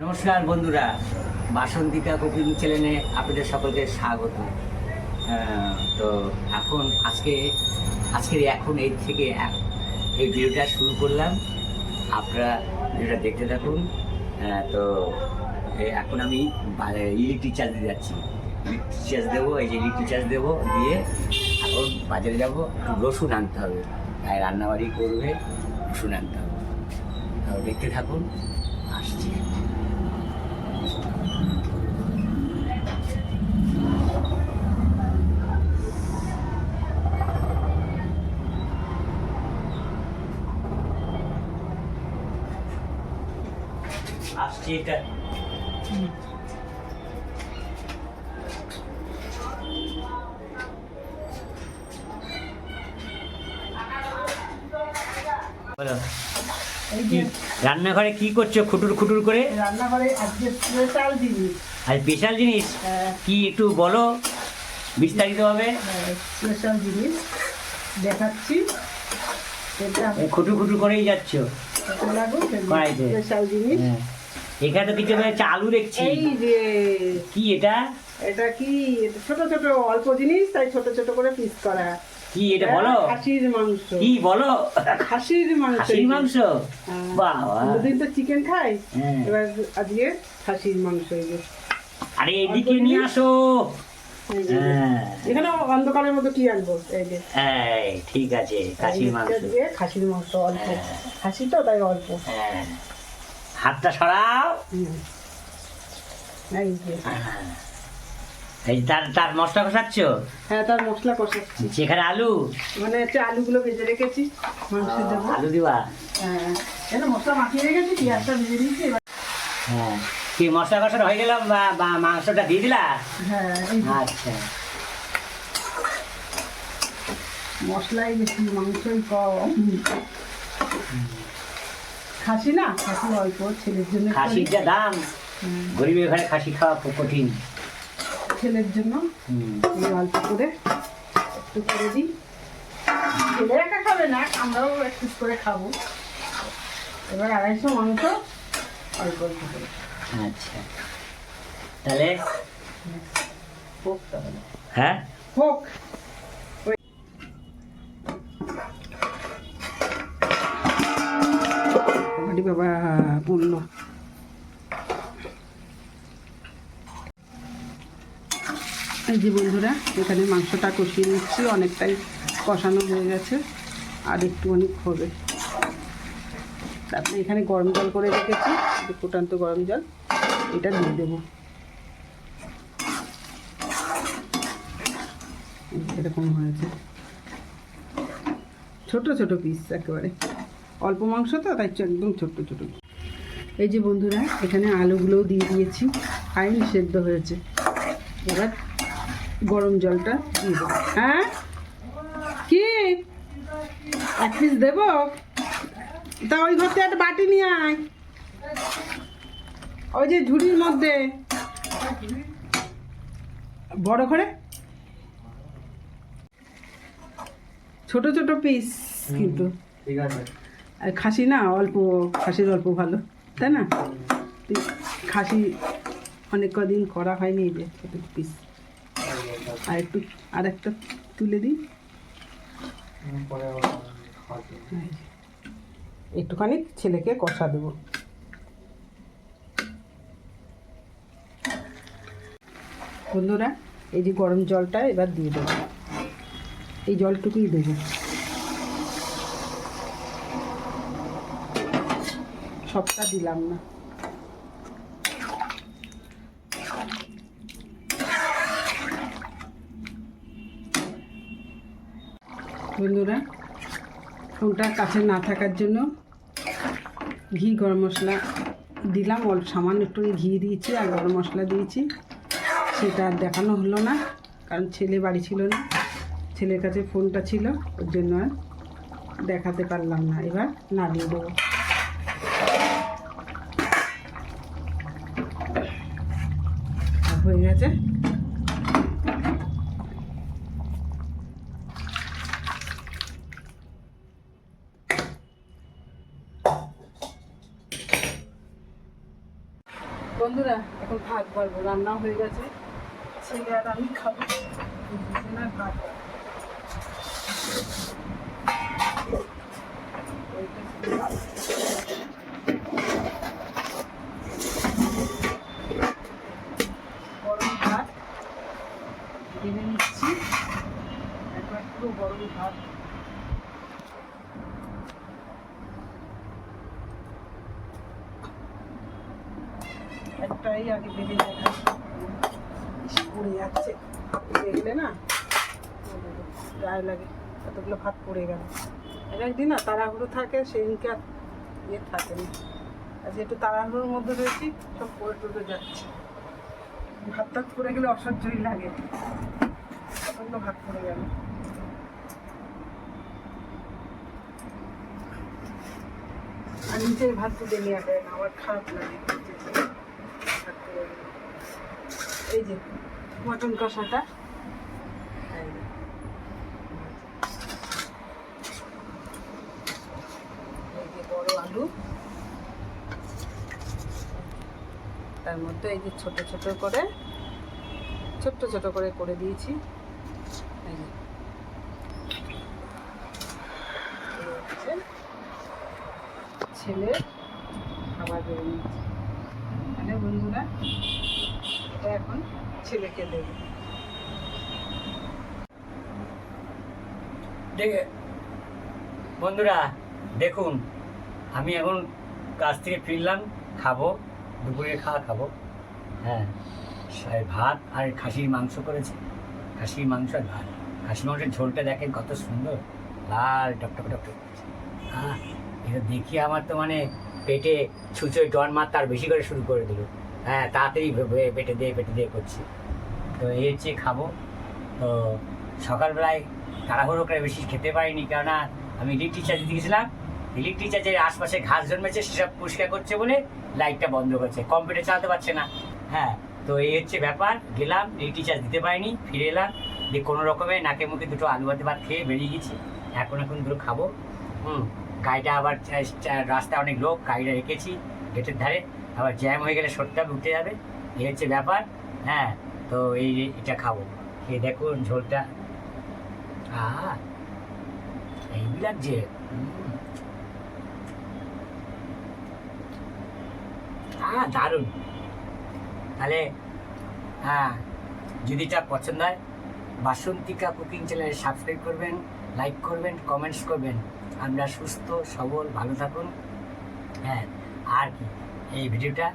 নমস্কার বন্ধুরা, বাসন্তিকা কুকিং চ্যানেলে আপনাদের সকলকে স্বাগত। তো এখন আজকে, আজকের এখন এই থেকে এই ভিডিওটা শুরু করলাম। আপনারা ভিডিওটা দেখতে থাকুন। তো এখন আমি ইলেকট্রিক চার্জ দিয়ে যাচ্ছি। ইলেকট্রিক চার্জ দেবো, এই যে ইলেকট্রিক চার্জ দেবো, দিয়ে এখন বাজারে যাব রসুন আনতে হবে। তাই রান্নাবাড়ি করবে, রসুন আনতে হবে। দেখতে থাকুন। আসছি এটা রান্নাঘরে কি করছ খুটুর খুটুর করে? রান্নাঘরে আজকে স্পেশাল জিনিস। আর স্পেশাল জিনিস? কি একটু বলো বিস্তারিতভাবে। স্পেশাল জিনিস দেখাচ্ছি। এটা খুটুর খুটুর করেই যাচ্ছ। স্পেশাল জিনিস। হ্যাঁ। এখানে তো কিছু হচ্ছে আলু দেখছি। এই যে। কি এটা? এটা কি? ছোট ছোট অল্প জিনিস তাই ছোট ছোট করে পিস করা। কি এটা বলো? খাসির মাংস। কি বলো? খাসির মাংস। খাসির মাংস? হ্যাঁ। বাহ দুদিন তো চিকেন খাই। হ্যাঁ। এবার আজকে খাসির মাংস এই যে। আরে এদিকে নিয়ে আসো। হ্যাঁ। এখানে অন্ধকারের মতো কি আনব? এই যে। ঠিক আছে খাসির মাংস। খাসির মাংস অল্প। খাসি তো তাই অল্প। হ্যাঁ। হাতটা সরাও। এই। হ্যাঁ। তার তার মশলা কষাচ্ছ? হ্যাঁ তার মশলা কষাচ্ছি। সেখানে আলু? মানে হচ্ছে আলুগুলো ভেজে রেখেছি মাংস দেবো আলু দিবা? হ্যাঁ মশলা মাখিয়ে রেখেছি পেঁয়াজটা ভেজে দিয়েছি হ্যাঁ। কি মশলা কষানো হয়ে গেল? বা বা মাংসটা দিয়ে দিলা? হ্যাঁ আচ্ছা। মশলাই বেশি মাংসই কম। খাসি না? খাসি অল্প ছেলের জন্য। খাসির যা দাম। গরিবের ঘরে খাসি খাওয়া খুব কঠিন। ছেলের জন্য অল্প করে একটু করে দিই। ছেলে একা খাবে না আমরাও একটু করে খাব। এবার আড়াইশো মাংস অল্প অল্প করে। আচ্ছা। তাহলে? হোক তাহলে হ্যাঁ? হোক। বাবা পড়ল এই যে বন্ধুরা, এখানে মাংসটা কষিয়ে নিচ্ছি, অনেকটাই কষানো হয়ে গেছে, আর একটু অনেক হবে। তারপরে এখানে গরম জল করে রেখেছি ফুটান্ত গরম জল, এটা দিয়ে দেবো। এরকম হয়েছে। ছোট ছোট পিস একেবারে। অল্প মাংস তো তাই একদম ছোট্ট ছোট এই যে বন্ধুরা এখানে আলুগুলোও দিয়ে দিয়েছি ফাইন সেদ্ধ হয়েছে। এবার গরম জলটা দিয়ে দেবো। হ্যাঁ? কি? এক পিস দেবো? তা ওই ঘর একটা বাটি নিয়ে আয়। ওই যে ঝুড়ির মধ্যে। বড় করে? ছোট ছোট পিস কিন্তু। ঠিক আছে। আর খাসি না, অল্প খাসির অল্প ভালো, তাই না? খাসি অনেক কদিন করা হয়নি এই যে পিস আর একটু, আর একটা তুলে দিই। একটুখানি ছেলেকে কষা দেবো। বন্ধুরা, এই যে গরম জলটা এবার দিয়ে দেবো। এই জলটুকুই দেবো। সবটা দিলাম না। বন্ধুরা, ফোনটা কাছে না থাকার জন্য ঘি, গরম মশলা দিলাম। অল্প সামান্য একটু ঘি দিয়েছি আর গরম মশলা দিয়েছি। সেটা আর দেখানো হলো না, কারণ ছেলে বাড়ি ছিল না। ছেলের কাছে ফোনটা ছিল, ওর জন্য আর দেখাতে পারলাম না। এবার নাড়িয়ে দেবো। হয়ে গেছে। বন্ধুরা, এখন ভাত বাড়বো রান্না হয়ে গেছে। ছেলে আর আমি খাব। ভাত ওইটা শুধু ভাত। গরম ভাত ঢেলে নিচ্ছি একবার পুরো গরম ভাত একটাই আগে পড়ে যাচ্ছে। গেলে না? লাগে। কতগুলো ভাত পড়ে গেল। এক একদিন না থাকে আর ইয়ে থাকে না। একটু মধ্যে সব পড়ে যাচ্ছে। ভাত পড়ে গেলে অসহ্যই লাগে। ভাত পড়ে গেল। আর নিচের ভাত তুলে নিয়ে আসে না, আমার খারাপ লাগে। এই যে, মটন কষাটা। বড় আলু। তার মধ্যে এই যে ছোট ছোট করে, ছোট্ট ছোট করে করে দিয়েছি। এই যে। ছেলে খাবার নিচ্ছে। তাহলে বন্ধুরা, এটা এখন ছেলেকে দেবে। দেখে, বন্ধুরা, দেখুন, আমি এখন কাজ থেকে ফিরলাম, খাব, দুপুরে খাওয়া খাব। হ্যাঁ ভাত আর খাসির মাংস করেছে। খাসির মাংস আর ভাত। খাসির মাংসের ঝোলটা দেখেন কত সুন্দর, লাল টকটক টকটক। হ্যাঁ এটা দেখি আমার তো মানে পেটে ছুঁচোয় ডন মার তার বেশি করে শুরু করে দিল। হ্যাঁ তাড়াতাড়ি পেটে দিয়ে পেটে দিয়ে করছি। তো এর চেয়ে খাব। তো সকালবেলায় তাড়াহুড়ো করে বেশি খেতে পারিনি কেননা আমি ইলেকট্রিক চার্জ দিতে গেছিলাম ইলেকট্রিক চার্জের আশপাশে ঘাস জন্মেছে, সেসব পরিষ্কার করছে বলে লাইটটা বন্ধ করছে। কম্পিউটার চালাতে পারছে না। হ্যাঁ তো এই হচ্ছে ব্যাপার। গেলাম ইলেকট্রিক চার্জ দিতে পারিনি, ফিরে এলাম। দিয়ে কোনো রকমে নাকে মুখে দুটো আলু ভাতে ভাত খেয়ে বেরিয়ে গেছি। এখন এখন দুটো খাব। হুম। গাড়িটা আবার রাস্তায় অনেক লোক গাড়িটা রেখেছি, গেটের ধারে। আবার জ্যাম হয়ে গেলে সত্যি উঠে যাবে। এই হচ্ছে ব্যাপার হ্যাঁ তো এই এটা খাব। খেয়ে দেখুন ঝোলটা। আহ এই লাগছে। দারুণ। তাহলে হ্যাঁ যদি এটা পছন্দ হয়, বাসন্তিকা কুকিং চ্যানেল সাবস্ক্রাইব করবেন লাইক করবেন কমেন্টস করবেন। আমরা সুস্থ সবল ভালো থাকুন। হ্যাঁ আর কি এই ভিডিওটা